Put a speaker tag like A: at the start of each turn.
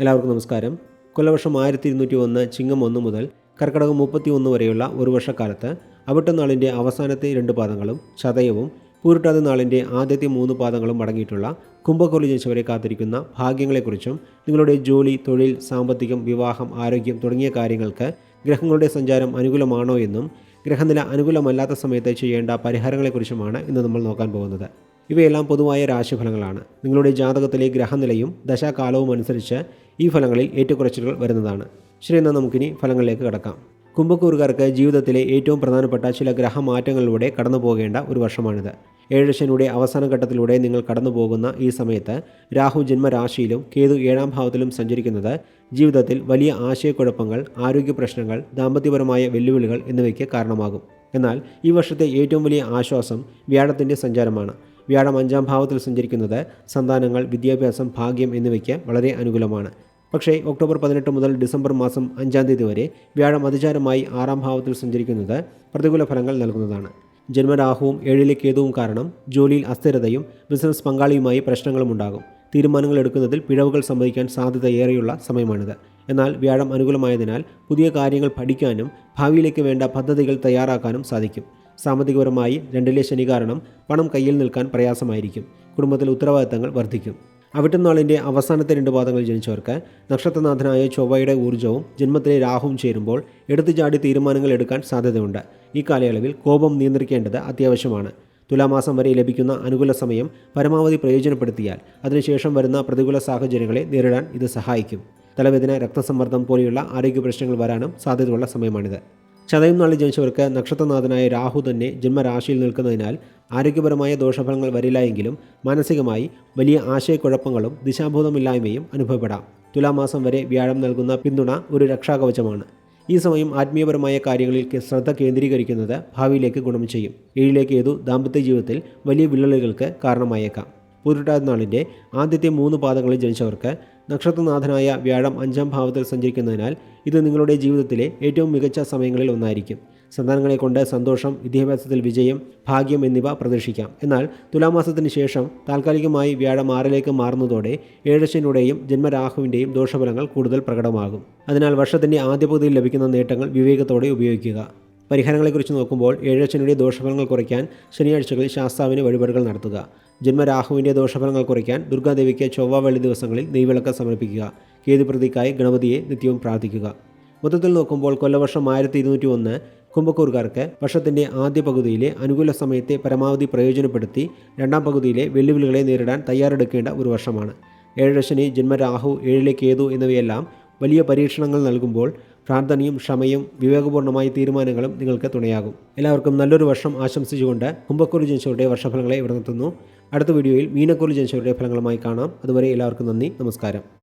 A: എല്ലാവർക്കും നമസ്കാരം. കൊല്ലവർഷം ആയിരത്തി ഇരുന്നൂറ്റി ഒന്ന് ചിങ്ങം ഒന്ന് മുതൽ കർക്കടകം മുപ്പത്തി ഒന്ന് വരെയുള്ള ഒരു വർഷക്കാലത്ത് അവിട്ടനാളിന്റെ അവസാനത്തെ രണ്ട് പാദങ്ങളും ചതയവും പൂരിട്ടാതി നാളിന്റെ ആദ്യത്തെ മൂന്ന് പാദങ്ങളും അടങ്ങിയിട്ടുള്ള കുംഭക്കോലി ജനിച്ചവരെ കാത്തിരിക്കുന്ന ഭാഗ്യങ്ങളെക്കുറിച്ചും നിങ്ങളുടെ ജോലി തൊഴിൽ സാമ്പത്തികം വിവാഹം ആരോഗ്യം തുടങ്ങിയ കാര്യങ്ങൾക്ക് ഗ്രഹങ്ങളുടെ സഞ്ചാരം അനുകൂലമാണോ എന്നും ഗ്രഹനില അനുകൂലമല്ലാത്ത സമയത്ത് ചെയ്യേണ്ട പരിഹാരങ്ങളെക്കുറിച്ചുമാണ് ഇന്ന് നമ്മൾ നോക്കാൻ പോകുന്നത്. ഇവയെല്ലാം പൊതുവായ രാശിഫലങ്ങളാണ്. നിങ്ങളുടെ ജാതകത്തിലെ ഗ്രഹനിലയും ദശാകാലവും അനുസരിച്ച് ഈ ഫലങ്ങളിൽ ഏറ്റക്കുറച്ചിലുകൾ വരുന്നതാണ്. ശരി എന്നാൽ നമുക്കിനി ഫലങ്ങളിലേക്ക് കടക്കാം. കുംഭക്കൂറുകാർക്ക് ജീവിതത്തിലെ ഏറ്റവും പ്രധാനപ്പെട്ട ചില ഗ്രഹമാറ്റങ്ങളിലൂടെ കടന്നു പോകേണ്ട ഒരു വർഷമാണിത്. ഏഴശനിയുടെ അവസാന ഘട്ടത്തിലൂടെ നിങ്ങൾ കടന്നു പോകുന്ന ഈ സമയത്ത് രാഹു ജന്മരാശിയിലും കേതു ഏഴാം ഭാവത്തിലും സഞ്ചരിക്കുന്നത് ജീവിതത്തിൽ വലിയ ആശയക്കുഴപ്പങ്ങൾ ആരോഗ്യ പ്രശ്നങ്ങൾ ദാമ്പത്യപരമായ വെല്ലുവിളികൾ എന്നിവയ്ക്ക് കാരണമാകും. എന്നാൽ ഈ വർഷത്തെ ഏറ്റവും വലിയ ആശ്വാസം വ്യാഴത്തിന്റെ സഞ്ചാരമാണ്. വ്യാഴം അഞ്ചാം ഭാവത്തിൽ സഞ്ചരിക്കുന്നത് സന്താനങ്ങൾ വിദ്യാഭ്യാസം ഭാഗ്യം എന്നിവയ്ക്ക് വളരെ അനുകൂലമാണ്. പക്ഷേ ഒക്ടോബർ പതിനെട്ട് മുതൽ ഡിസംബർ മാസം അഞ്ചാം തീയതി വരെ വ്യാഴം അതിചാരമായി ആറാം ഭാവത്തിൽ സഞ്ചരിക്കുന്നത് പ്രതികൂല ഫലങ്ങൾ നൽകുന്നതാണ്. ജന്മരാഹുവും ഏഴിലെ കേതുവും കാരണം ജോലിയിൽ അസ്ഥിരതയും ബിസിനസ് പങ്കാളിയുമായി പ്രശ്നങ്ങളും ഉണ്ടാകും. തീരുമാനങ്ങൾ എടുക്കുന്നതിൽ പിഴവുകൾ സംഭവിക്കാൻ സാധ്യത ഏറെയുള്ള സമയമാണിത്. എന്നാൽ വ്യാഴം അനുകൂലമായതിനാൽ പുതിയ കാര്യങ്ങൾ പഠിക്കാനും ഭാവിയിലേക്ക് വേണ്ട പദ്ധതികൾ തയ്യാറാക്കാനും സാധിക്കും. സാമ്പത്തികപരമായി രണ്ടിലെ ശനി കാരണം പണം കയ്യിൽ നിൽക്കാൻ പ്രയാസമായിരിക്കും. കുടുംബത്തിൽ ഉത്തരവാദിത്തങ്ങൾ വർദ്ധിക്കും. അവിട്ടനാളിന്റെ അവസാനത്തെ രണ്ട് പാദങ്ങൾ ജനിച്ചവർക്ക് നക്ഷത്രനാഥനായ ചൊവ്വയുടെ ഊർജവും ജന്മത്തിലെ രാഹുവും ചേരുമ്പോൾ എടുത്തുചാടി തീരുമാനങ്ങൾ എടുക്കാൻ സാധ്യതയുണ്ട്. ഈ കാലയളവിൽ കോപം നിയന്ത്രിക്കേണ്ടത് അത്യാവശ്യമാണ്. തുലാമാസം വരെ ലഭിക്കുന്ന അനുകൂല സമയം പരമാവധി പ്രയോജനപ്പെടുത്തിയാൽ അതിനുശേഷം വരുന്ന പ്രതികൂല സാഹചര്യങ്ങളെ നേരിടാൻ ഇത് സഹായിക്കും. തലവേദന രക്തസമ്മർദ്ദം പോലെയുള്ള ആരോഗ്യ പ്രശ്നങ്ങൾ വരാനും സാധ്യതയുള്ള സമയമാണിത്. ചതയം നാളിൽ ജനിച്ചവർക്ക് നക്ഷത്രനാഥനായ രാഹു തന്നെ ജന്മരാശിയിൽ നിൽക്കുന്നതിനാൽ ആരോഗ്യപരമായ ദോഷഫലങ്ങൾ വരില്ല എങ്കിലും മാനസികമായി വലിയ ആശയക്കുഴപ്പങ്ങളും ദിശാബോധമില്ലായ്മയും അനുഭവപ്പെടാം. തുലാമാസം വരെ വ്യാഴം നൽകുന്ന പിന്തുണ ഒരു രക്ഷാകവചമാണ്. ഈ സമയം ആത്മീയപരമായ കാര്യങ്ങളിൽ ശ്രദ്ധ കേന്ദ്രീകരിക്കുന്നത് ഭാവിയിലേക്ക് ഗുണം ചെയ്യും. ഏഴിലേക്ക് ഏതു ദാമ്പത്യ ജീവിതത്തിൽ വലിയ വിള്ളലുകൾക്ക് കാരണമായേക്കാം. പൂരുട്ടാതി നാളിന്റെ ആദ്യത്തെ മൂന്ന് പാദങ്ങളിൽ ജനിച്ചവർക്ക് നക്ഷത്രനാഥനായ വ്യാഴം അഞ്ചാം ഭാവത്തിൽ സഞ്ചരിക്കുന്നതിനാൽ ഇത് നിങ്ങളുടെ ജീവിതത്തിലെ ഏറ്റവും മികച്ച സമയങ്ങളിൽ ഒന്നായിരിക്കും. സന്താനങ്ങളെ കൊണ്ട് സന്തോഷം വിദ്യാഭ്യാസത്തിൽ വിജയം ഭാഗ്യം എന്നിവ പ്രതീക്ഷിക്കാം. എന്നാൽ തുലാമാസത്തിന് ശേഷം താൽക്കാലികമായി വ്യാഴം ആറിലേക്ക് മാറുന്നതോടെ ഏഴശനുടെയും ജന്മരാഹുവിന്റെയും ദോഷഫലങ്ങൾ കൂടുതൽ പ്രകടമാകും. അതിനാൽ വർഷത്തിന്റെ ആദ്യ പകുതിയിൽ ലഭിക്കുന്ന നേട്ടങ്ങൾ വിവേകത്തോടെ ഉപയോഗിക്കുക. പരിഹാരങ്ങളെക്കുറിച്ച് നോക്കുമ്പോൾ ഏഴച്ചനുടെ ദോഷഫലങ്ങൾ കുറയ്ക്കാൻ ശനിയാഴ്ചകളിൽ ശാസ്താവിന് വഴിപാടുകൾ നടത്തുക. ജന്മരാഹുവിന്റെ ദോഷഫലങ്ങൾ കുറയ്ക്കാൻ ദുർഗാദേവിക്ക് ചൊവ്വ വെള്ളി ദിവസങ്ങളിൽ നെയ്വിളക്ക് സമർപ്പിക്കുക. കേതുപ്രതിക്കായി ഗണപതിയെ നിത്യവും പ്രാർത്ഥിക്കുക. മൊത്തത്തിൽ നോക്കുമ്പോൾ കൊല്ലവർഷം ആയിരത്തി ഇരുന്നൂറ്റി ഒന്ന് കുംഭക്കൂർക്കാർക്ക് വർഷത്തിന്റെ ആദ്യ പകുതിയിലെ അനുകൂല സമയത്തെ പരമാവധി പ്രയോജനപ്പെടുത്തി രണ്ടാം പകുതിയിലെ വെല്ലുവിളികളെ നേരിടാൻ തയ്യാറെടുക്കേണ്ട ഒരു വർഷമാണ്. ഏഴരശനി ജന്മരാഹു ഏഴിലെ കേതു എന്നിവയെല്ലാം വലിയ പരീക്ഷണങ്ങൾ നൽകുമ്പോൾ പ്രാർത്ഥനയും ക്ഷമയും വിവേകപൂർണമായ തീരുമാനങ്ങളും നിങ്ങൾക്ക് തുണയാകും. എല്ലാവർക്കും നല്ലൊരു വർഷം ആശംസിച്ചുകൊണ്ട് കുമ്പക്കൂർ ജനിച്ചവരുടെ വർഷഫലങ്ങളെ ഇവിടെ നിർത്തുന്നു. അടുത്ത വീഡിയോയിൽ മീനക്കൂർ ജനിച്ചവരുടെ ഫലങ്ങളുമായി കാണാം. അതുവരെ എല്ലാവർക്കും നന്ദി നമസ്കാരം.